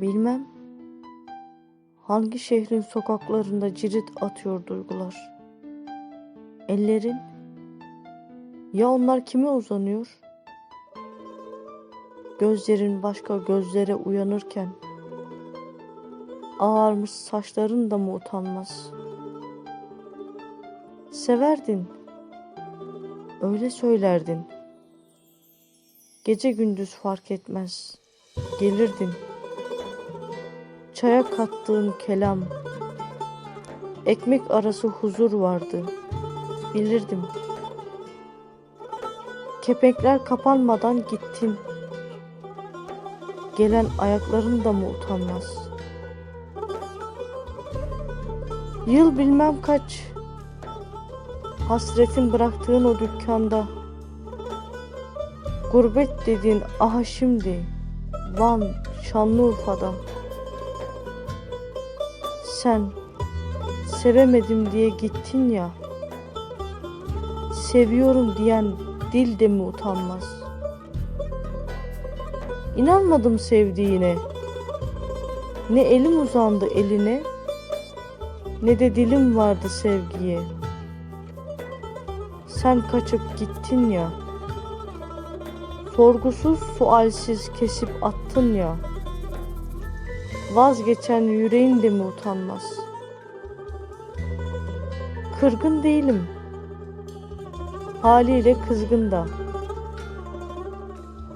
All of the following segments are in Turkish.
Bilmem. Hangi şehrin sokaklarında cirit atıyor duygular? Ellerin ya onlar kime uzanıyor? Gözlerin başka gözlere uyanırken ağarmış saçların da mı utanmaz? Severdin. Öyle söylerdin. Gece gündüz fark etmez. Gelirdin. Çaya kattığın kelam. Ekmek arası huzur vardı. Bilirdim. Kepenkler kapanmadan gittin. Gelen ayakların da mı utanmaz? Yıl bilmem kaç. Hasretin bıraktığın o dükkanda. Gurbet dediğin aha şimdi Van, Şanlıurfa'da. Sen sevemedim diye gittin ya. Seviyorum diyen dil de mi utanmaz? İnanmadım sevdiğine. Ne elim uzandı eline, ne de dilim vardı sevgiye. Sen kaçıp gittin ya. Sorgusuz sualsiz kesip attın ya. Vazgeçen yüreğin de mi utanmaz? Kırgın değilim. Haliyle kızgın da.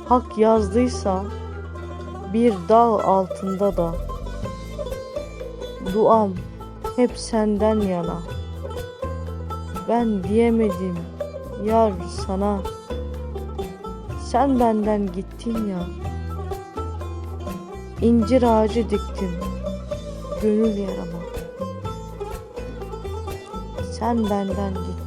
Hak yazdıysa bir dağ altında da duam hep senden yana. Ben diyemedim yar sana. Sen benden gittin ya. İncir ağacı diktim gönül yarama. Sen benden gittin.